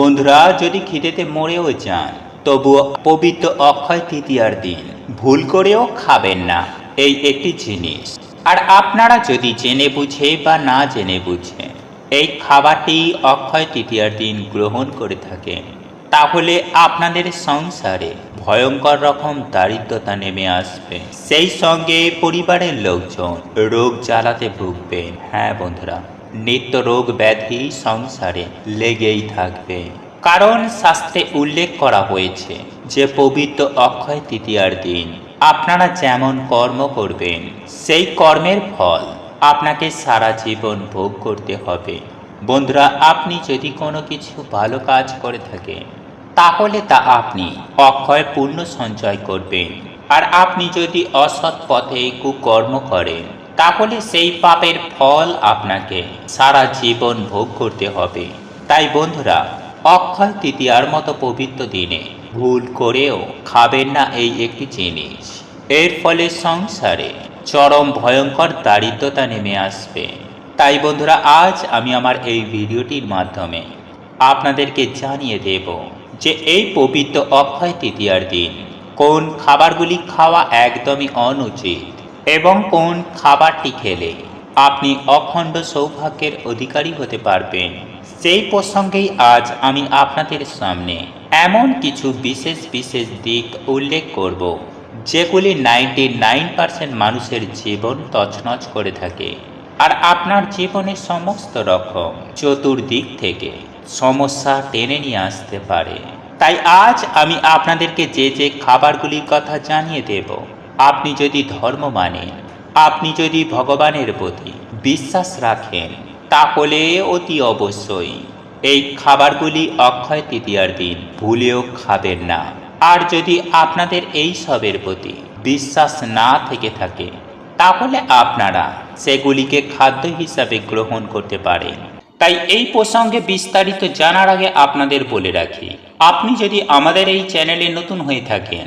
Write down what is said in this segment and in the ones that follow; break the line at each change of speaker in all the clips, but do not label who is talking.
বন্ধুরা, যদি খিদেতে মরেও যান, তবুও পবিত্র অক্ষয় তৃতীয়ার দিন। ভুল করেও খাবেন না, এই একটি জিনিস। আর আপনারা যদি জেনে বুঝে বা না জেনে বুঝে, এই খাবারটি অক্ষয় তৃতীয়ার দিন গ্রহণ করে থাকেন, তাহলে আপনাদের সংসারে ভয়ঙ্কর রকম দারিদ্রতা নেমে আসবে। সেই সঙ্গে পরিবারের লোকজন রোগ জ্বালাতে ভুগবেন। হ্যাঁ বন্ধুরা। নিত্য রোগ ব্যাধি সংসারে লেগেই থাকবে। কারণ শাস্ত্রে উল্লেখ করা হয়েছে যে পবিত্র অক্ষয় তৃতীয়ার দিন আপনারা যেমন কর্ম করবেন, সেই কর্মের ফল আপনাকে সারা জীবন ভোগ করতে হবে। বন্ধুরা, আপনি যদি কোনো কিছু ভালো কাজ করে থাকেন, তাহলে তা আপনি অক্ষয় পূর্ণ সঞ্চয় করবেন। আর আপনি যদি অসৎ পথে কুকর্ম করেন তাহলে সেই পাপের ফল আপনাকে সারা জীবন ভোগ করতে হবে। তাই বন্ধুরা, অক্ষয় তৃতীয়ার মতো পবিত্র দিনে ভুল করেও খাবেন না এই একটি জিনিস। এর ফলে সংসারে চরম ভয়ঙ্কর দারিদ্রতা নেমে আসবে। তাই বন্ধুরা, আজ আমি আমার এই ভিডিওটির মাধ্যমে আপনাদেরকে জানিয়ে দেব যে এই পবিত্র অক্ষয় তৃতীয়ার দিন কোন খাবারগুলি খাওয়া একদমই অনুচিত। এবং কোন খাবারটি খেলে আপনি অখণ্ড সৌভাগ্যের অধিকারী হতে পারবেন। সেই প্রসঙ্গেই আজ আমি আপনাদের সামনে এমন কিছু বিশেষ বিশেষ দিক উল্লেখ করব, যেগুলি নাইনটি নাইন পার্সেন্ট মানুষের জীবন তছনছ করে থাকে আর আপনার জীবনের সমস্ত রকম চতুর্দিক থেকে সমস্যা টেনে নিয়ে আসতে পারে। তাই আজ আমি আপনাদেরকে যে যে খাবারগুলির কথা জানিয়ে দেব আপনি যদি ধর্ম মানেন আপনি যদি ভগবানের প্রতি বিশ্বাস রাখেন, তাহলে অতি অবশ্যই। এই খাবারগুলি অক্ষয় তৃতীয়ার দিন ভুলেও খাবেন না। আর যদি আপনাদের এই সবের প্রতি বিশ্বাস না থেকে থাকে, তাহলে আপনারা সেগুলিকে খাদ্য হিসাবে গ্রহণ করতে পারেন। তাই এই প্রসঙ্গে বিস্তারিত জানার আগে আপনাদের বলে রাখি, আপনি যদি আমাদের এই চ্যানেলে নতুন হয়ে থাকেন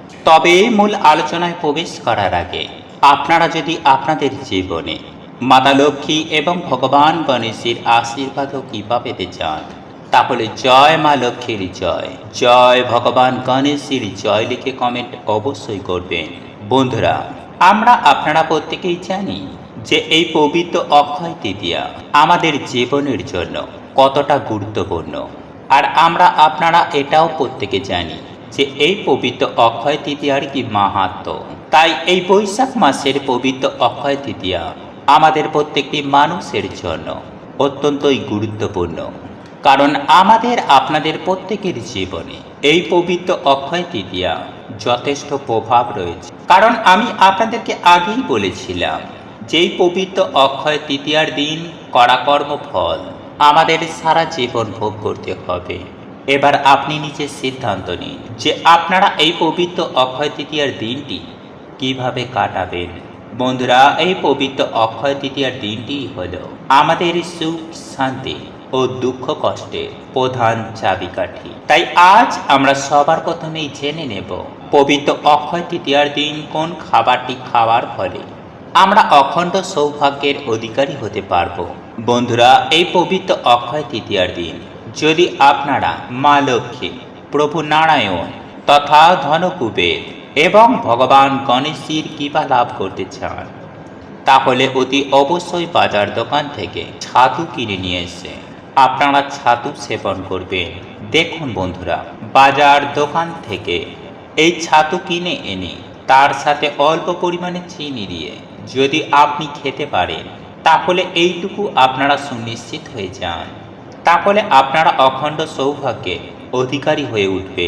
তবে মূল আলোচনায় প্রবেশ করার আগে আপনারা যদি আপনাদের জীবনে মাতা লক্ষ্মী এবং ভগবান গণেশের আশীর্বাদ ও পেতে চান, তাহলে জয় মা লক্ষ্মীর জয়। জয় ভগবান গণেশের জয় লিখে কমেন্ট অবশ্যই করবেন। বন্ধুরা, আমরা আপনারা প্রত্যেকেই জানি যে এই পবিত্র অক্ষয় তৃতীয়া আমাদের জীবনের জন্য কতটা গুরুত্বপূর্ণ। আর আমরা আপনারা এটাও প্রত্যেকে জানি যে এই পবিত্র অক্ষয় তৃতীয়ার কি মাহাত্ম? তাই এই বৈশাখ মাসের পবিত্র অক্ষয় তৃতীয়া আমাদের প্রত্যেকটি মানুষের জন্য অত্যন্তই গুরুত্বপূর্ণ। কারণ আমাদের, আপনাদের প্রত্যেকের জীবনে এই পবিত্র অক্ষয় তৃতীয়া যথেষ্ট প্রভাব রয়েছে। কারণ আমি আপনাদেরকে আগেই বলেছিলাম, যেই পবিত্র অক্ষয় তৃতীয়ার দিন করা কর্মফল আমাদের সারা জীবন ভোগ করতে হবে। এবার আপনি নিজে সিদ্ধান্ত নিন যে আপনারা এই পবিত্র অক্ষয় তৃতীয়ার দিনটি কীভাবে কাটাবেন। বন্ধুরা, এই পবিত্র অক্ষয় তৃতীয়ার দিনটি হল আমাদের সুখ, শান্তি ও দুঃখ কষ্টের প্রধান চাবিকাঠি। তাই আজ আমরা সবার প্রথমেই জেনে নেব পবিত্র অক্ষয় তৃতীয়ার দিন কোন খাবারটি খাওয়ার ফলে আমরা অখণ্ড সৌভাগ্যের অধিকারী হতে পারব। বন্ধুরা, এই পবিত্র অক্ষয় তৃতীয়ার দিন যদি আপনারা মা লক্ষ্মী, প্রভু নারায়ণ তথা ধনকুবের এবং ভগবান গণেশের কৃপা লাভ করতে চান, তাহলে অতি অবশ্যই বাজার দোকান থেকে ছাতু কিনে নিয়ে এসে আপনারা ছাতু সেবন করবেন। দেখুন বন্ধুরা, বাজার দোকান থেকে এই ছাতু কিনে এনে তার সাথে অল্প পরিমাণে চিনি দিয়ে যদি আপনি খেতে পারেন, তাহলে এইটুকু আপনারা সুনিশ্চিত হয়ে যান। তাহলে আপনারা অখণ্ড সৌভাগ্যে অধিকারী হয়ে উঠবে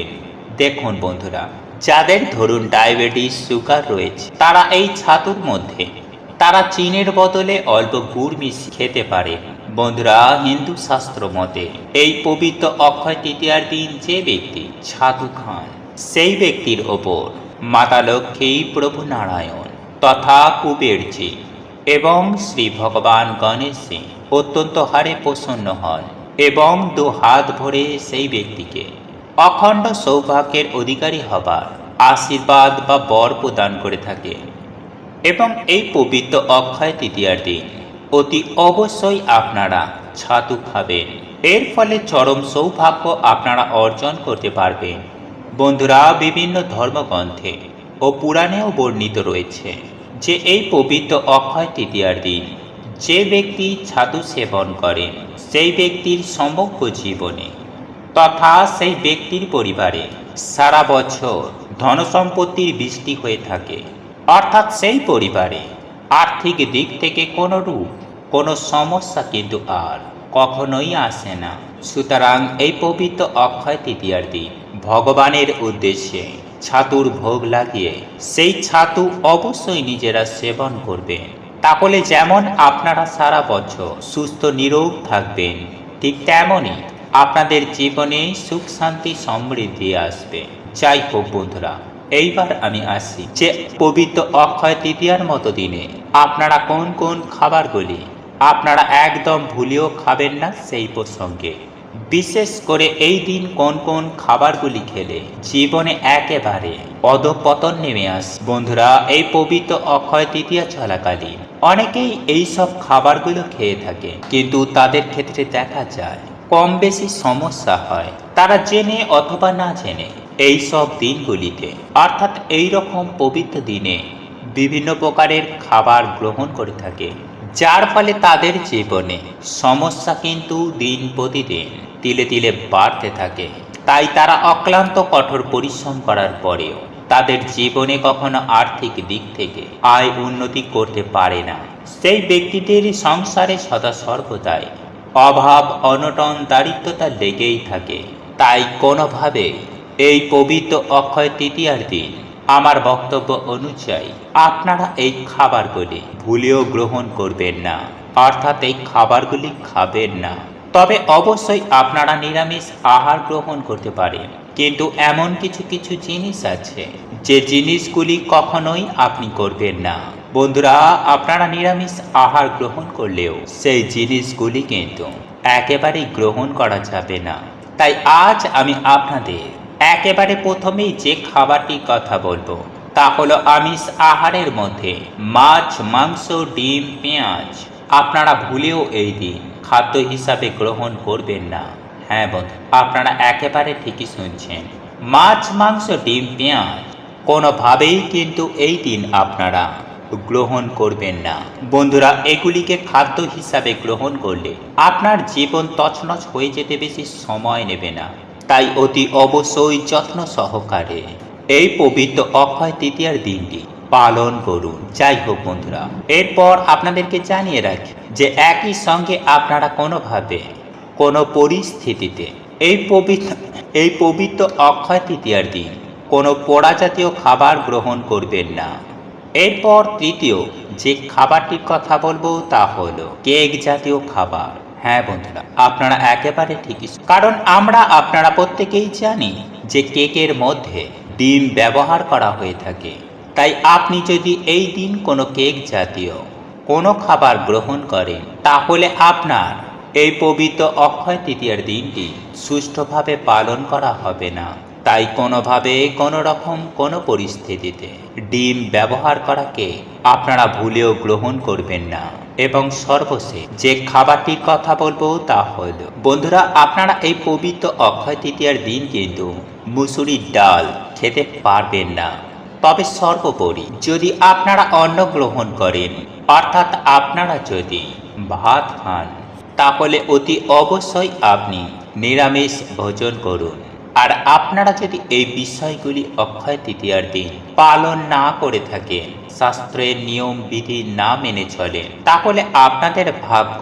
দেখুন বন্ধুরা, যাদের ধরুন ডায়াবেটিস, সুগার রয়েছে, তারা এই ছাতুর মধ্যে, তারা চিনের বদলে অল্প গুড় মিশিয়ে খেতে পারে। বন্ধুরা, হিন্দু শাস্ত্র মতে, এই পবিত্র অক্ষয় তৃতীয়ার দিন যে ব্যক্তি ছাতু খান সেই ব্যক্তির ওপর মাতা লক্ষ্মী, প্রভু নারায়ণ তথা কুবেরজি এবং শ্রী ভগবান গণেশ সিং অত্যন্ত হারে প্রসন্ন হন। এবং দু হাত ভরে সেই ব্যক্তিকে। অখণ্ড সৌভাগ্যের অধিকারী হবার আশীর্বাদ বা বর প্রদান করে থাকে। এবং এই পবিত্র অক্ষয় তৃতীয়ার দিন অতি অবশ্যই আপনারা ছাতু খাবেন। এর ফলে চরম সৌভাগ্য আপনারা অর্জন করতে পারবেন। বন্ধুরা, বিভিন্ন ধর্মগ্রন্থে ও পুরাণেও বর্ণিত রয়েছে যে এই পবিত্র অক্ষয় তৃতীয়ার দিন যে ব্যক্তি ছাতু সেবন করেন সেই ব্যক্তির সমগ্র জীবনে তথা সেই ব্যক্তির পরিবারে সারা বছর ধনসম্পত্তির বৃষ্টি হয়ে থাকে। অর্থাৎ সেই পরিবারে আর্থিক দিক থেকে কোনো রূপ কোনো সমস্যা কিন্তু আর কখনোই আসে না। সুতরাং এই পবিত্র অক্ষয় তৃতীয়ার দিন ভগবানের উদ্দেশ্যে ছাতুর ভোগ লাগিয়ে সেই ছাতু অবশ্যই নিজেরা সেবন করবেন। তাহলে যেমন আপনারা সারা বছর সুস্থ নিরোগ থাকবেন, ঠিক তেমনই আপনাদের জীবনে সুখ, শান্তি, সমৃদ্ধি আসবে। যাই হোক বন্ধুরা, এইবার আমি আসি যে পবিত্র অক্ষয় তৃতীয়ার মতো দিনে আপনারা কোন কোন খাবারগুলি আপনারা একদম ভুলেও খাবেন না সেই প্রসঙ্গে। বিশেষ করে এই দিন কোন কোন খাবারগুলি খেলে, জীবনে একেবারে পদপতন নেমে আস। বন্ধুরা, এই পবিত্র অক্ষয় তৃতীয়া চলাকালীন অনেকেই এই সব খাবারগুলো খেয়ে থাকে, কিন্তু তাদের ক্ষেত্রে দেখা যায় কম বেশি সমস্যা হয়। তারা জেনে অথবা না জেনে এই সব দিনগুলিতে, অর্থাৎ এই রকম পবিত্র দিনে বিভিন্ন প্রকারের খাবার গ্রহণ করে থাকে। যার ফলে তাদের জীবনে সমস্যা কিন্তু দিন প্রতিদিন তিলে তিলে বাড়তে থাকে। তাই তারা অক্লান্ত কঠোর পরিশ্রম করার পরেও তাদের জীবনে কখনো আর্থিক দিক থেকে আয় উন্নতি করতে পারে না। সেই ব্যক্তিদের সংসারে সদা সর্বদাই অভাব, অনটন, দারিদ্রতা লেগেই থাকে। তাই কোনোভাবে এই পবিত্র অক্ষয় তৃতীয়ার দিন আমার বক্তব্য অনুযায়ী, আপনারা এই খাবারগুলি ভুলেও গ্রহণ করবেন না। অর্থাৎ এই খাবারগুলি খাবেন না। তবে অবশ্যই আপনারা নিরামিষ আহার গ্রহণ করতে পারেন। কিন্তু এমন কিছু কিছু জিনিস আছে, যে জিনিসগুলি কখনোই আপনি করবেন না। বন্ধুরা, আপনারা নিরামিষ আহার গ্রহণ করলেও সেই জিনিসগুলি কিন্তু একেবারেই গ্রহণ করা যাবে না। তাই আজ আমি আপনাদের একেবারে প্রথমেই যে খাবারটির কথা বলব, তা হলো আমিষ আহারের মধ্যে মাছ, মাংস, ডিম, পেঁয়াজ। আপনারা ভুলেও এই দিন খাদ্য হিসাবে গ্রহণ করবেন না। হ্যাঁ বন্ধু, আপনারা একেবারে ঠিকই শুনছেন। মাছ, মাংস, ডিম, পেঁয়াজ, কোনোভাবেই কিন্তু এই দিন আপনারা গ্রহণ করবেন না। বন্ধুরা, এগুলিকে খাদ্য হিসাবে গ্রহণ করলে আপনার জীবন তছনছ হয়ে যেতে বেশি সময় নেবে না। তাই অতি অবশ্যই যত্ন সহকারে এই পবিত্র অক্ষয় তৃতীয়ার দিনটি পালন করুন। যাই হোক বন্ধুরা, এরপর আপনাদেরকে জানিয়ে রাখি যে একই সঙ্গে আপনারা কোনোভাবে কোনো পরিস্থিতিতে এই পবিত্র এই পবিত্র অক্ষয় তৃতীয়ার দিন কোনো পোড়া জাতীয় খাবার গ্রহণ করবেন না। এরপর তৃতীয় যে খাবারটির কথা বলব তা হলো কেক জাতীয় খাবার। হ্যাঁ বন্ধুরা, আপনারা একেবারে ঠিকই কারণ আমরা আপনারা প্রত্যেকেই জানি যে কেকের মধ্যে ডিম ব্যবহার করা হয়ে থাকে। তাই আপনি যদি এই দিন কোনো কেক জাতীয় কোনো খাবার গ্রহণ করেন, তাহলে আপনার এই পবিত্র অক্ষয় তৃতীয়ার দিনটি সুষ্ঠুভাবে পালন করা হবে না। তাই কোনোভাবে কোনো রকম কোনো পরিস্থিতিতে ডিম ব্যবহার করাকে আপনারা ভুলেও গ্রহণ করবেন না। এবং সর্বশেষ যে খাবারটির কথা বলব তা হল বন্ধুরা, আপনারা এই পবিত্র অক্ষয় তৃতীয়ার দিন কিন্তু মুসুরির ডাল খেতে পারবেন না। তবে সর্বোপরি যদি আপনারা অন্ন গ্রহণ করেন, অর্থাৎ আপনারা যদি ভাত খান, তাহলে অতি অবশ্যই আপনি নিরামিষ ভোজন করুন। আর আপনারা যদি এই বিষয়গুলি অক্ষয় তৃতীয়ার দিন পালন না করে থাকেন, শাস্ত্রের নিয়ম, বিধি না মেনে চলেন, তাহলে আপনাদের ভাগ্য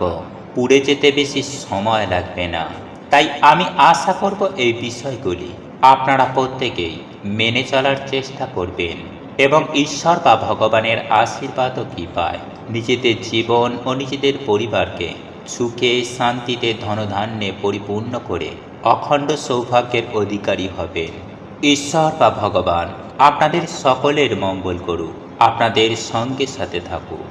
পুড়ে যেতে বেশি সময় লাগবে না। তাই আমি আশা করব এই বিষয়গুলি আপনারা প্রত্যেকেই মেনে চলার চেষ্টা করবেন এবং ঈশ্বর বা ভগবানের আশীর্বাদও কি পায় নিজেদের জীবন ও নিজেদের পরিবারকে সুখে, শান্তিতে, ধনধান্যে পরিপূর্ণ করে অখণ্ড সৌভাগ্যের অধিকারী হবেন। ঈশ্বর বা ভগবান, আপনাদের সকলের মঙ্গল করুক, আপনাদের সঙ্গে সাথে থাকুক।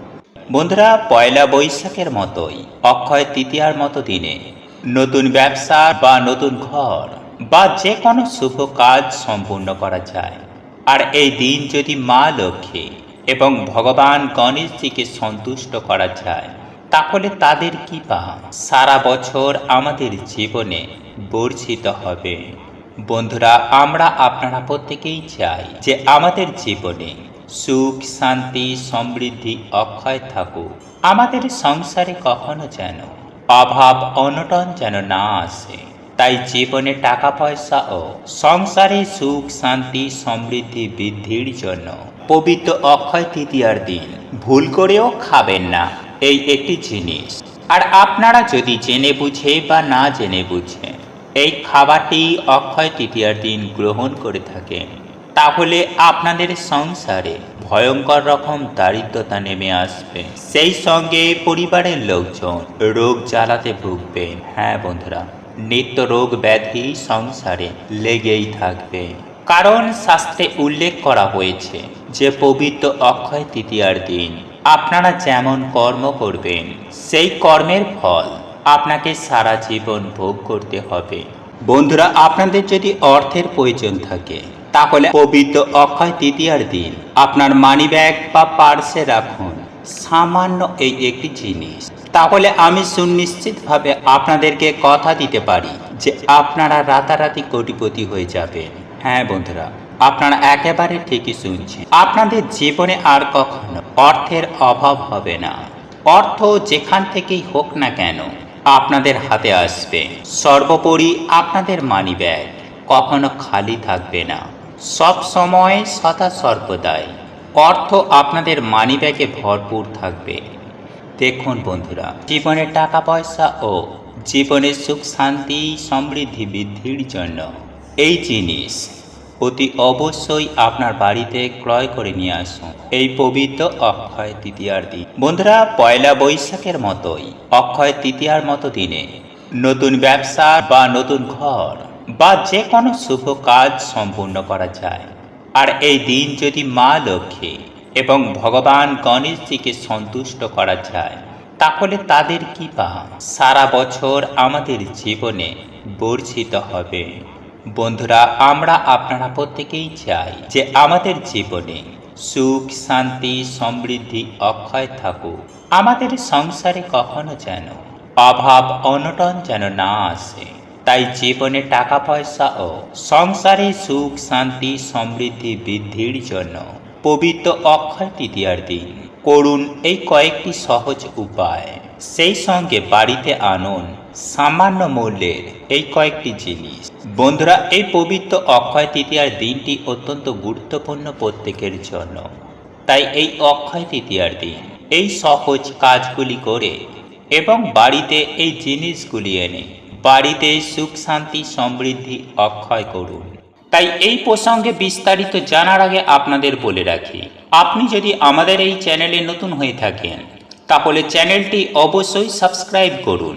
বন্ধুরা, পয়লা বৈশাখের মতোই, অক্ষয় তৃতীয়ার মতো দিনে, নতুন ব্যবসা বা নতুন ঘর বা যে কোনো শুভ কাজ সম্পূর্ণ করা যায়। আর এই দিন যদি মা লক্ষ্মী এবং ভগবান গণেশজিকে সন্তুষ্ট করা যায় তাহলে তাদের কৃপা সারা বছর আমাদের জীবনে বর্ষিত হবে। বন্ধুরা, আমরা আপনারা প্রত্যেকেই চাই যে আমাদের জীবনে সুখ, শান্তি, সমৃদ্ধি, অক্ষয় থাকুক। আমাদের সংসারে কখনো যেন অভাব, অনটন যেন না আসে। তাই জীবনে টাকা, পয়সা ও সংসারে সুখ, শান্তি, সমৃদ্ধি বৃদ্ধির জন্য পবিত্র অক্ষয় তৃতীয়ার দিন ভুল করেও খাবেন না। এই একটি জিনিস। আর আপনারা যদি জেনে বুঝে বা না জেনে বুঝে, এই খাবারটি অক্ষয় তৃতীয়ার দিন গ্রহণ করে থাকেন, তাহলে আপনাদের সংসারে ভয়ঙ্কর রকম দারিদ্রতা নেমে আসবে। সেই সঙ্গে পরিবারের লোকজন রোগ জ্বালাতে ভুগবেন। হ্যাঁ বন্ধুরা, নিত্য রোগ ব্যাধি সংসারে লেগেই থাকবে। কারণ শাস্ত্রে উল্লেখ করা হয়েছে যে পবিত্র অক্ষয় তৃতীয়ার দিন আপনারা যেমন কর্ম করবেন, সেই কর্মের ফল আপনাকে সারা জীবন ভোগ করতে হবে। বন্ধুরা, আপনাদের যদি অর্থের প্রয়োজন থাকে, তাহলে পবিত্র অক্ষয় তৃতীয়ার দিন আপনার মানিব্যাগ বা পার্সে রাখুন। সামান্য এই একটি জিনিস। তাহলে আমি সুনিশ্চিতভাবে আপনাদেরকে কথা দিতে পারি যে আপনারা রাতারাতি কোটিপতি হয়ে যাবেন। হ্যাঁ বন্ধুরা। আপনারা একেবারে ঠিকই শুনছেন। আপনাদের জীবনে আর কখনো অর্থের অভাব হবে না। অর্থ যেখান থেকেই হোক না কেন, আপনাদের হাতে আসবে। সর্বোপরি আপনাদের মানি ব্যাগ কখনো খালি থাকবে না। সব সময় সদা সর্বদাই অর্থ আপনাদের মানি ব্যাগে ভরপুর থাকবে। দেখুন বন্ধুরা, জীবনে টাকা পয়সা ও জীবনের সুখ শান্তি, সমৃদ্ধি, বৃদ্ধির জন্য এই জিনিস অতি অবশ্যই আপনার বাড়িতে ক্রয় করে নিয়ে আসুন। এই পবিত্র অক্ষয় তৃতীয়ার দিন। বন্ধুরা, পয়লা বৈশাখের মতোই অক্ষয় তৃতীয়ার মতো দিনে নতুন ব্যবসা বা নতুন ঘর বা যে কোনো শুভ কাজ সম্পূর্ণ করা যায়। আর এই দিন যদি মা লক্ষ্মী এবং ভগবান গণেশজিকে সন্তুষ্ট করা যায়, তাহলে তাদের কৃপা সারা বছর আমাদের জীবনে বর্ষিত হবে। বন্ধুরা, আমরা আপনারা প্রত্যেকেই চাই যে আমাদের জীবনে সুখ, শান্তি, সমৃদ্ধি, অক্ষয় থাকুক। আমাদের সংসারে কখনো যেন অভাব, অনটন যেন না আসে। তাই জীবনে টাকা, পয়সা ও সংসারে সুখ, শান্তি, সমৃদ্ধি বৃদ্ধির জন্য পবিত্র অক্ষয় তৃতীয়ার দিন করুন এই কয়েকটি সহজ উপায়। সেই সঙ্গে বাড়িতে আনুন সামান্য মূল্যের এই কয়েকটি জিনিস। বন্ধুরা, এই পবিত্র অক্ষয় তৃতীয়ার দিনটি অত্যন্ত গুরুত্বপূর্ণ প্রত্যেকের জন্য। তাই এই অক্ষয় তৃতীয়ার দিন এই সহজ কাজগুলি করে এবং বাড়িতে এই জিনিসগুলি এনে বাড়িতে সুখ, শান্তি, সমৃদ্ধি অক্ষয় করুন। তাই এই প্রসঙ্গে বিস্তারিত জানার আগে আপনাদের বলে রাখি, আপনি যদি আমাদের এই চ্যানেলে নতুন হয়ে থাকেন, তাহলে চ্যানেলটি অবশ্যই সাবস্ক্রাইব করুন।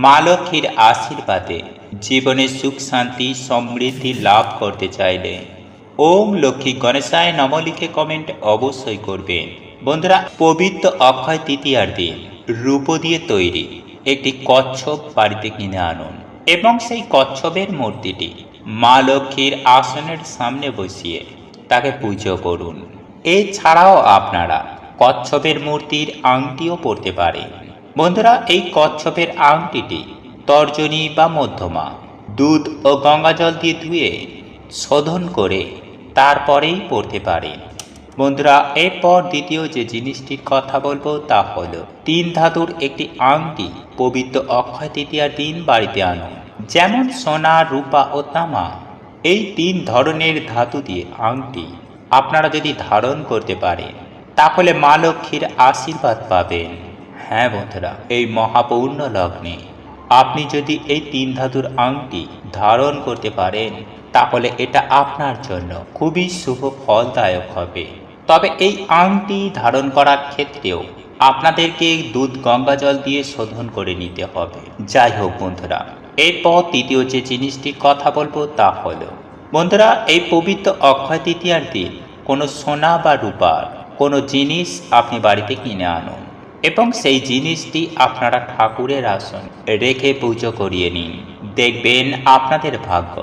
মা লক্ষ্মীর আশীর্বাদে জীবনে সুখ, শান্তি, সমৃদ্ধি লাভ করতে চাইলে ওম লক্ষ্মী গণেশায় নম লিখে কমেন্ট অবশ্যই করবেন। বন্ধুরা, পবিত্র অক্ষয় তৃতীয়ার দিন রূপ দিয়ে তৈরি একটি কচ্ছপ বাড়িতে কিনে আনুন এবং সেই কচ্ছপের মূর্তিটি মা লক্ষ্মীর আসনের সামনে বসিয়ে তাকে পুজো করুন। এছাড়াও আপনারা কচ্ছপের মূর্তির আংটিও পরতে পারেন। বন্ধুরা, এই কচ্ছপের আংটিটি তর্জনী বা মধ্যমা। দুধ ও গঙ্গাজল দিয়ে ধুয়ে শোধন করে তারপরেই পড়তে পারেন বন্ধুরা, এরপর দ্বিতীয় যে জিনিসটির কথা বলব তা হলো, তিন ধাতুর একটি আংটি পবিত্র অক্ষয় তৃতীয়ার দিন বাড়িতে আনুন যেমন সোনা, রূপা ও তামা, এই তিন ধরনের ধাতু দিয়ে আংটি আপনারা যদি ধারণ করতে পারেন, তাহলে মা লক্ষ্মীর আশীর্বাদ পাবেন। হ্যাঁ বন্ধুরা, এই মহাপূর্ণ লগ্নে আপনি যদি এই তিন ধাতুর আংটি ধারণ করতে পারেন, তাহলে এটা আপনার জন্য খুবই শুভ ফলদায়ক হবে। তবে এই আংটি ধারণ করার ক্ষেত্রেও আপনাদেরকে দুধ গঙ্গা জল দিয়ে শোধন করে নিতে হবে। যাই হোক বন্ধুরা, এরপর তৃতীয় যে জিনিসটির কথা বলব তা হলো, বন্ধুরা, এই পবিত্র অক্ষয় তৃতীয়ার দিন কোনো সোনা বা রূপার কোনো জিনিস আপনি বাড়িতে কিনে আনুন। এবং সেই জিনিসটি আপনারা ঠাকুরের আসন রেখে পুজো করিয়ে নিন। দেখবেন আপনাদের ভাগ্য,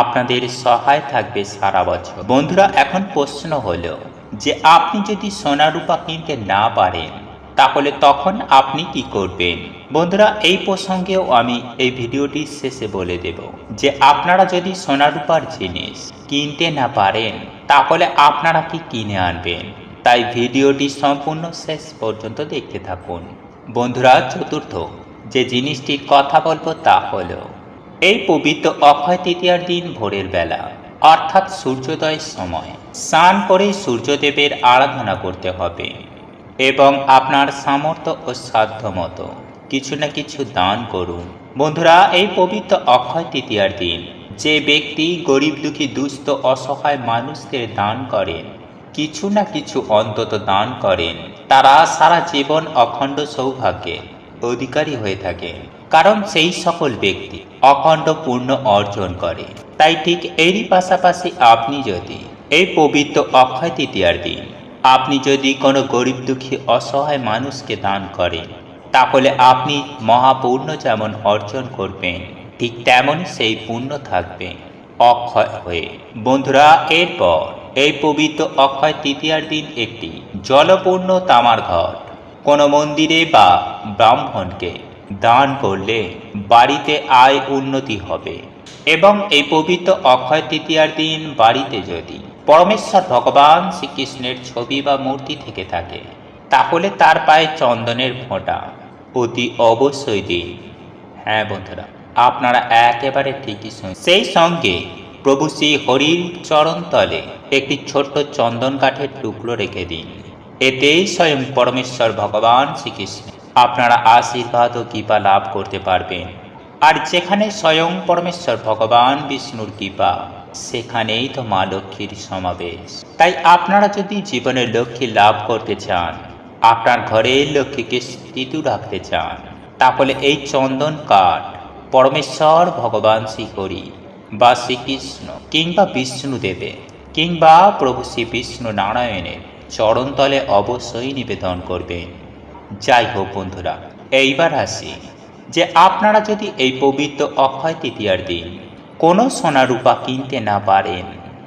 আপনাদের সহায় থাকবে সারা বছর। বন্ধুরা, এখন প্রশ্ন হলো যে আপনি যদি সোনা রূপা কিনতে না পারেন, তাহলে তখন আপনি কি করবেন? বন্ধুরা, এই প্রসঙ্গেও আমি এই ভিডিওটির শেষে বলে দেব যে আপনারা যদি সোনা রূপার জিনিস কিনতে না পারেন, তাহলে আপনারা কি কিনে আনবেন? তাই ভিডিওটি সম্পূর্ণ শেষ পর্যন্ত দেখতে থাকুন। বন্ধুরা, চতুর্থ, যে জিনিসটির কথা বলব তা হলো, এই পবিত্র অক্ষয় তৃতীয়ার দিন ভোরের বেলা, অর্থাৎ সূর্যোদয়ের সময়, স্নান করে সূর্যদেবের আরাধনা করতে হবে এবং আপনার সামর্থ্য ও সাধ্য মতো কিছু না কিছু দান করুন। বন্ধুরা, এই পবিত্র অক্ষয় তৃতীয়ার দিন, যে ব্যক্তি গরিব দুঃখী দুস্থ অসহায় মানুষদের দান করেন কিছু না কিছু অন্তত দান করেন। তারা সারা জীবন অখণ্ড সৌভাগ্যের অধিকারী হয়ে থাকে কারণ সেই সকল ব্যক্তি অখণ্ড পূর্ণ অর্জন করে। তাই ঠিক এরই পাশাপাশি আপনি যদি এই পবিত্র অক্ষয় তৃতীয়ার দিন আপনি যদি কোনো গরিব দুঃখী অসহায় মানুষকে দান করেন, তাহলে আপনি মহাপূর্ণ যেমন অর্জন করবেন, ঠিক তেমনই সেই পূর্ণ থাকবে অক্ষয় হয়ে। বন্ধুরা, এরপর এই পবিত্র অক্ষয় তৃতীয়ার দিন একটি জলপূর্ণ তামার ঘট। কোনো মন্দিরে বা ব্রাহ্মণকে দান করলে বাড়িতে আয় উন্নতি হবে। এবং এই পবিত্র অক্ষয় তৃতীয়ার দিন বাড়িতে যদি পরমেশ্বর ভগবান শ্রীকৃষ্ণের ছবি বা মূর্তি থেকে থাকে, তাহলে তার পায়ে চন্দনের ফোঁটা অতি অবশ্যই দিন। হ্যাঁ বন্ধুরা, আপনারা একেবারে ঠিকই শুন সেই সঙ্গে প্রভু শ্রী হরির চরণতলে একটি ছোট্ট চন্দন কাঠের টুকরো রেখে দিন। এতেই স্বয়ং পরমেশ্বর ভগবান শ্রীকৃষ্ণ আপনারা আশীর্বাদ ও কৃপা লাভ করতে পারবেন। আর যেখানে স্বয়ং পরমেশ্বর ভগবান বিষ্ণুর কৃপা, সেখানেই তো মা লক্ষ্মীর সমাবেশ। তাই আপনারা যদি জীবনের লক্ষ্মী লাভ করতে চান, আপনার ঘরে লক্ষ্মীকে স্থিত রাখতে চান, তাহলে এই চন্দন কাঠ পরমেশ্বর ভগবান শ্রীহরি বা শ্রীকৃষ্ণ কিংবা বিষ্ণুদেবে কিংবা প্রভু শ্রী বিষ্ণু নারায়ণের চরণতলে অবশ্যই নিবেদন করবেন যাই হোক বন্ধুরা, এইবার আসি যে আপনারা যদি এই পবিত্র অক্ষয় তৃতীয়ার দিন কোনো সোনা রূপা কিনতে না পারেন,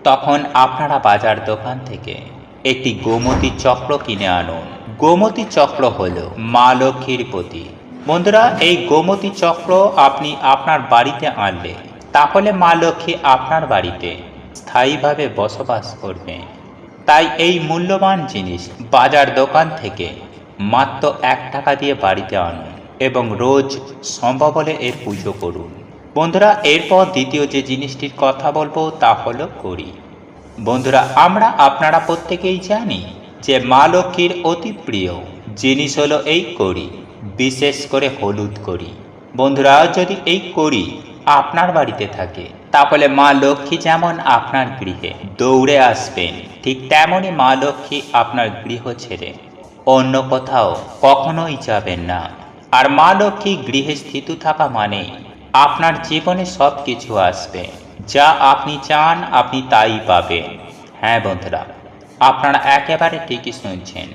তখন আপনারা বাজার দোকান থেকে একটি গোমতী চক্র কিনে আনুন। গোমতী চক্র হল মা লক্ষ্মীর প্রতি বন্ধুরা, এই গোমতী চক্র আপনি আপনার বাড়িতে আনলে, তাহলে মা লক্ষ্মী আপনার বাড়িতে স্থায়ীভাবে বসবাস করবে। তাই এই মূল্যবান জিনিস বাজার দোকান থেকে মাত্র এক টাকা দিয়ে বাড়িতে আনুন এবং রোজ সম্ভব হলে এর পুজো করুন। বন্ধুরা, এরপর দ্বিতীয় যে জিনিসটির কথা বলব তা হলো করি বন্ধুরা, আমরা আপনারা প্রত্যেকেই জানি যে মা লক্ষ্মীর অতি প্রিয় জিনিস হলো এই করি বিশেষ করে হলুদ করি বন্ধুরা, যদি এই করি আপনার বাড়িতে থাকে তাহলে মা লক্ষ্মী যেমন আপনার গৃহে দৌড়ে আসবেন, ঠিক তেমনই মা লক্ষ্মী আপনার গৃহ ছেড়ে অন্য কোথাও কখনোই যাবেন না। আর মা লক্ষ্মী গৃহে স্থিত থাকা মানে আপনার জীবনে সব কিছু আসবে, যা আপনি চান আপনি তাই পাবেন। হ্যাঁ বন্ধুরা, আপনারা একেবারে ঠিকই শুনছেন।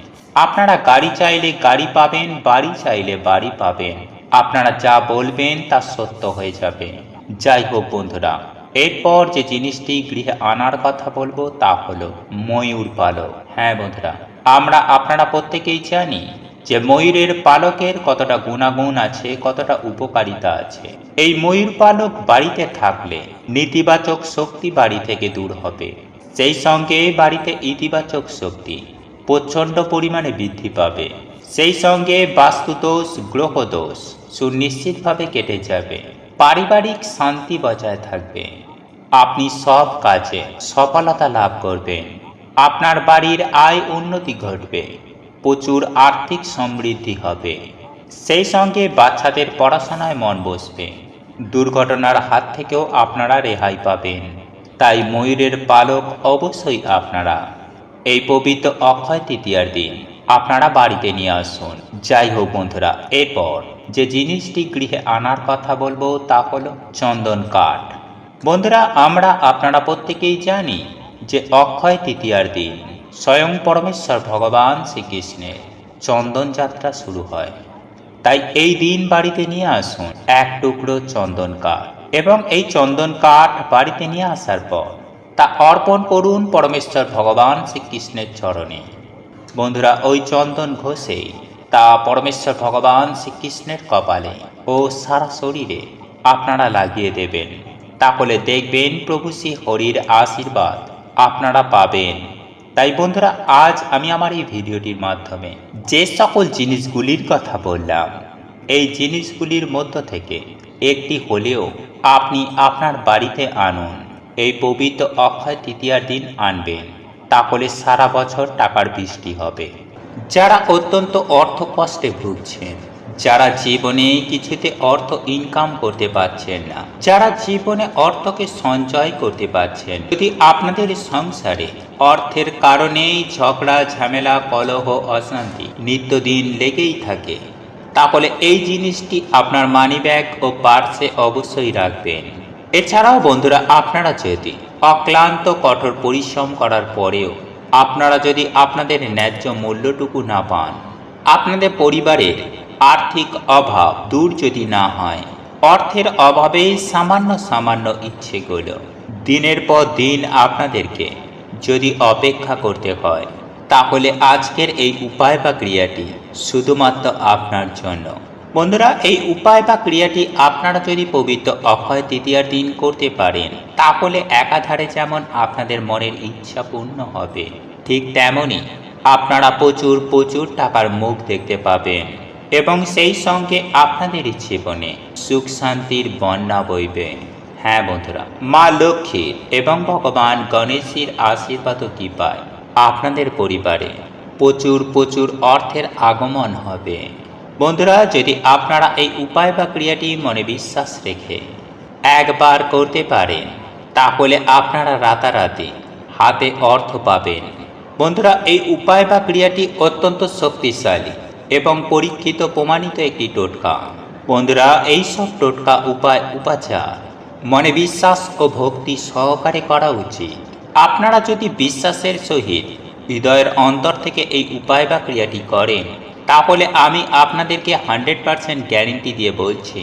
আপনারা গাড়ি চাইলে গাড়ি পাবেন, বাড়ি চাইলে বাড়ি পাবেন। আপনারা যা বলবেন তা সত্য হয়ে যাবে। যাই হোক বন্ধুরা, এরপর যে জিনিসটি গৃহে আনার কথা বলব তা হলো ময়ূর পালক। হ্যাঁ বন্ধুরা, আমরা আপনারা প্রত্যেকেই জানি যে ময়ূরের পালকের কতটা গুণাগুণ আছে, কতটা উপকারিতা আছে। এই ময়ূর পালক বাড়িতে থাকলে নেতিবাচক শক্তি বাড়ি থেকে দূর হবে। সেই সঙ্গে বাড়িতে ইতিবাচক শক্তি প্রচণ্ড পরিমাণে বৃদ্ধি পাবে। সেই সঙ্গে বাস্তুদোষ, গ্রহদোষ সুনিশ্চিতভাবে কেটে যাবে। পারিবারিক শান্তি বজায় থাকবে। আপনি সব কাজে সফলতা লাভ করবেন। আপনার বাড়ির আয় উন্নতি ঘটবে। প্রচুর আর্থিক সমৃদ্ধি হবে। সেই সঙ্গে বাচ্চাদের পড়াশোনায় মন বসবে। দুর্ঘটনার হাত থেকেও আপনারা রেহাই পাবেন। তাই ময়ূরের পালক অবশ্যই আপনারা। এই পবিত্র অক্ষয় তৃতীয়ার দিন আপনারা বাড়িতে নিয়ে আসুন। যাই হোক বন্ধুরা, এরপর যে জিনিসটি গৃহে আনার কথা বলব তা হলো চন্দন কাঠ। বন্ধুরা, আমরা আপনারা প্রত্যেকেই জানি যে অক্ষয় তৃতীয়ার দিন স্বয়ং পরমেশ্বর ভগবান শ্রীকৃষ্ণের চন্দন যাত্রা শুরু হয়। তাই এই দিন বাড়িতে নিয়ে আসুন এক টুকরো চন্দন কাঠ এবং এই চন্দন কাঠ বাড়িতে নিয়ে আসার পর তা অর্পণ করুন পরমেশ্বর ভগবান শ্রীকৃষ্ণের চরণে। বন্ধুরা, ওই চন্দন ঘষেই তা পরমেশ্বর ভগবান শ্রীকৃষ্ণের কপালে ও সারা শরীরে আপনারা লাগিয়ে দেবেন। তাহলে দেখবেন প্রভু শ্রী হরির আশীর্বাদ আপনারা পাবেন। তাই বন্ধুরা, আজ আমি আমার এই ভিডিওটির মাধ্যমে যে সকল জিনিসগুলির কথা বললাম, এই জিনিসগুলির মধ্য থেকে একটি হলেও আপনি আপনার বাড়িতে আনুন। এই পবিত্র অক্ষয় তৃতীয়ার দিন আনবেন। তাহলে সারা বছর টাকার বৃষ্টি হবে। যারা অত্যন্ত অর্থ কষ্টে ভুগছেন, যারা জীবনে কিছুতে অর্থ ইনকাম করতে পারছেন না, যারা জীবনে অর্থকে সঞ্চয় করতে পারছেন, যদি আপনাদের সংসারে অর্থের কারণেই ঝগড়া, ঝামেলা, কলহ, অশান্তি নিত্যদিন লেগেই থাকে, তাহলে এই জিনিসটি আপনার মানিব্যাগ ও পার্সে অবশ্যই রাখবেন। এছাড়াও বন্ধুরা, আপনারা যদি অক্লান্ত কঠোর পরিশ্রম করার পরেও আপনারা যদি আপনাদের ন্যায্য মূল্যটুকু না পান, আপনাদের পরিবারের আর্থিক অভাব দূর যদি না হয়, অর্থের অভাবে সামান্য সামান্য ইচ্ছেগুলো দিনের পর দিন আপনাদেরকে যদি অপেক্ষা করতে হয়, তাহলে আজকের এই উপায় বা ক্রিয়াটি শুধুমাত্র আপনার জন্য। বন্ধুরা, এই উপায় বা ক্রিয়াটি আপনারা যদি পবিত্র অক্ষয় তৃতীয়ার দিন করতে পারেন, তাহলে একাধারে যেমন আপনাদের মনের ইচ্ছা পূর্ণ হবে, ঠিক তেমনই আপনারা প্রচুর প্রচুর টাকার মুখ দেখতে পাবেন এবং সেই সঙ্গে আপনাদের জীবনে সুখ শান্তির বন্যা বইবে। হ্যাঁ বন্ধুরা, মা লক্ষ্মীর এবং ভগবান গণেশের আশীর্বাদ কি পায় আপনাদের পরিবারে প্রচুর প্রচুর অর্থের আগমন হবে। বন্ধুরা, যদি আপনারা এই উপায় বা ক্রিয়াটি মনে বিশ্বাস রেখে একবার করতে পারেন, তাহলে আপনারা রাতারাতি হাতে অর্থ পাবেন। বন্ধুরা, এই উপায় বা ক্রিয়াটি অত্যন্ত শক্তিশালী এবং পরীক্ষিত প্রমাণিত একটি টোটকা। বন্ধুরা, এই সব টোটকা উপায় উপাচার, মনে বিশ্বাস ও ভক্তি সহকারে করা উচিত। আপনারা যদি বিশ্বাসের সহিত হৃদয়ের অন্তর থেকে এই উপায় বা ক্রিয়াটি করেন তাহলে আমি আপনাদেরকে হান্ড্রেড পারসেন্ট গ্যারেন্টি দিয়ে বলছি,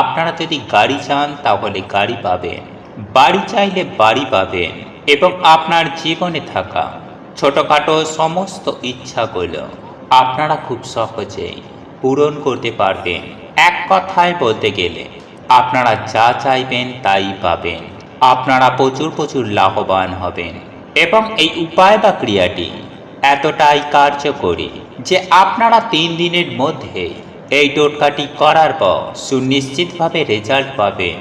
আপনারা যদি গাড়ি চান তাহলে গাড়ি পাবেন, বাড়ি চাইলে বাড়ি পাবেন এবং আপনার জীবনে থাকা ছোটোখাটো সমস্ত ইচ্ছাগুলো আপনারা খুব সহজেই পূরণ করতে পারবেন। এক কথায় বলতে গেলে, আপনারা যা চাইবেন তাই পাবেন, আপনারা প্রচুর প্রচুর লাভবান হবেন এবং এই উপায় বা ক্রিয়াটি এতটাই কার্যকরী যে আপনারা তিন দিনের মধ্যে এই টোটকাটি করার পর সুনিশ্চিতভাবে রেজাল্ট পাবেন।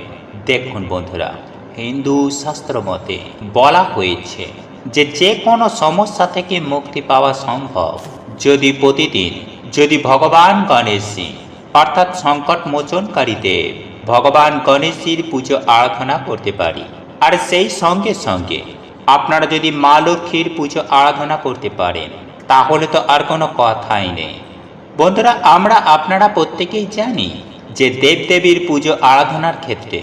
দেখুন বন্ধুরা, হিন্দু শাস্ত্র মতে বলা হয়েছে যে যে কোনো সমস্যা থেকে মুক্তি পাওয়া সম্ভব যদি প্রতিদিন যদি ভগবান গণেশজি অর্থাৎ সংকট মোচনকারী দেব, ভগবান গণেশজির পুজো আরাধনা করতে পারি। আর সেই সঙ্গে সঙ্গে আপনারা যদি মা লক্ষ্মীর পুজো আরাধনা করতে পারেন তাহলে তো আর কোনো কথাই নেই। বন্ধুরা, আমরা আপনারা প্রত্যেকেই জানি যে দেবদেবীর পুজো আরাধনার ক্ষেত্রে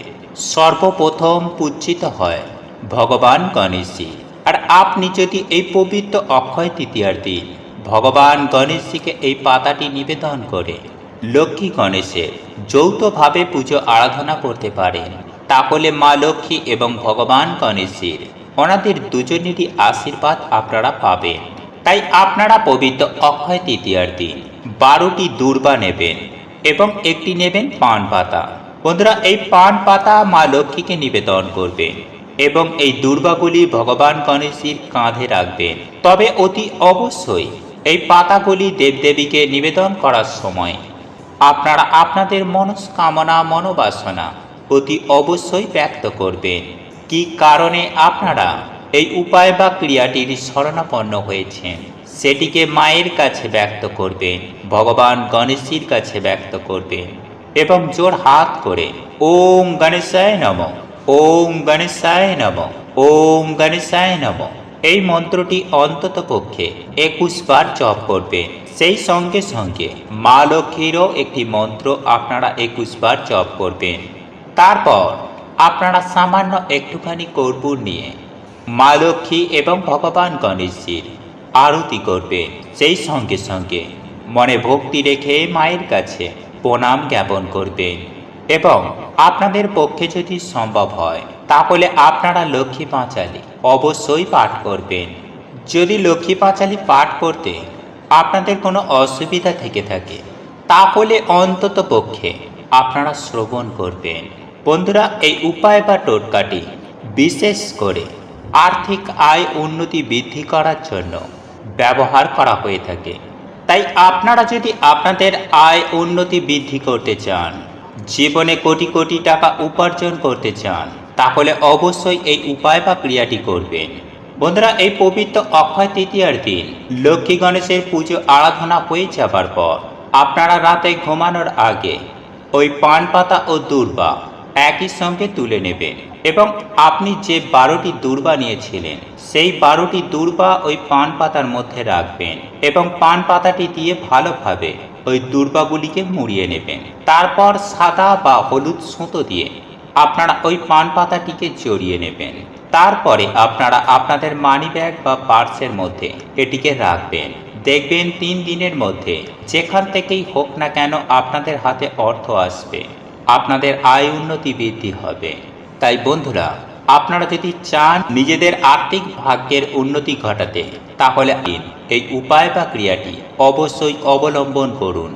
সর্বপ্রথম পূজিত হয় ভগবান গণেশজি। আর আপনি যদি এই পবিত্র অক্ষয় তৃতীয়ার দিন ভগবান গণেশজিকে এই পাতাটি নিবেদন করে লক্ষ্মী গণেশের যৌথভাবে পুজো আরাধনা করতে পারেন, তাহলে মা লক্ষ্মী এবং ভগবান গণেশের ওনাদের দুজনেরই আশীর্বাদ আপনারা পাবেন। তাই আপনারা পবিত্র অক্ষয় তৃতীয়ার দিন বারোটি দূর্বা নেবেন এবং একটি নেবেন পান পাতা। বন্ধুরা, এই পান পাতা মা লক্ষ্মীকে নিবেদন করবেন এবং এই দুর্বাগুলি ভগবান গণেশজির কাঁধে রাখবেন। তবে অতি অবশ্যই এই পাতাগুলি দেবদেবীকে নিবেদন করার সময় আপনারা আপনাদের মনস্কামনা, মনোবাসনা অতি অবশ্যই ব্যক্ত করবেন। কি কারণে আপনারা এই উপায় বা ক্রিয়াটির শরণাপন্ন হয়েছেন সেটিকে মায়ের কাছে ব্যক্ত করবেন ভগবান গণেশজির কাছে ব্যক্ত করবেন এবং জোর হাত করে, ওম গণেশায় নম, ওম গণেশায় নম, ওম গণেশায় নম। এই মন্ত্রটি অন্তত পক্ষে একুশ বার জপ করবেন সেই সঙ্গে সঙ্গে মা লক্ষ্মীরও একটি মন্ত্র আপনারা একুশ বার জপ করবেন। তারপর আপনারা সামান্য একটুখানি কর্পূর নিয়ে মা লক্ষ্মী এবং ভগবান গণেশজির আরতি করবেন সেই সঙ্গে সঙ্গে মনে ভক্তি রেখে মায়ের কাছে প্রণাম জ্ঞাপন করবেন এবং আপনাদের পক্ষে যদি সম্ভব হয়, তাহলে আপনারা লক্ষ্মী পাঁচালি অবশ্যই পাঠ করবেন। যদি লক্ষ্মী পাঁচালি পাঠ করতে আপনাদের কোনো অসুবিধা থেকে থাকে, তাহলে অন্তত পক্ষে আপনারা শ্রবণ করবেন। বন্ধুরা, এই উপায় বা টোটকাটি বিশেষ করে আর্থিক আয় উন্নতি বৃদ্ধি করার জন্য ব্যবহার করা হয়ে থাকে। তাই আপনারা যদি আপনাদের আয় উন্নতি বৃদ্ধি করতে চান, জীবনে কোটি কোটি টাকা উপার্জন করতে চান, তাহলে অবশ্যই এই উপায় বা ক্রিয়াটি করবেন। বন্ধুরা, এই পবিত্র অক্ষয় তৃতীয়ার দিন লক্ষ্মী গণেশের পুজো আরাধনা হয়ে যাবার পর আপনারা রাতে ঘুমানোর আগে ওই পান পাতা ও দূর্বা একই সঙ্গে তুলে নেবেন এবং আপনি যে বারোটি দূর্বা নিয়েছিলেন, সেই বারোটি দূর্বা ওই পান পাতার মধ্যে রাখবেন এবং পান পাতাটি দিয়ে ভালোভাবে ওই দূর্বাগুলিকে মুড়িয়ে নেবেন। তারপর সাদা বা হলুদ সুতো দিয়ে আপনারা ওই পান পাতাটিকে জড়িয়ে নেবেন। তারপরে আপনারা আপনাদের মানি ব্যাগ বা পার্সের মধ্যে এটিকে রাখবেন। দেখবেন তিন দিনের মধ্যে যেখান থেকেই হোক না কেন আপনাদের হাতে অর্থ আসবে। আপনাদের আয় উন্নতি বৃদ্ধি হবে। তাই বন্ধুরা, আপনারা যদি চান নিজেদের আর্থিক ভাগ্যের উন্নতি ঘটাতে, তাহলে এই উপায় বা ক্রিয়াটি অবশ্যই অবলম্বন করুন।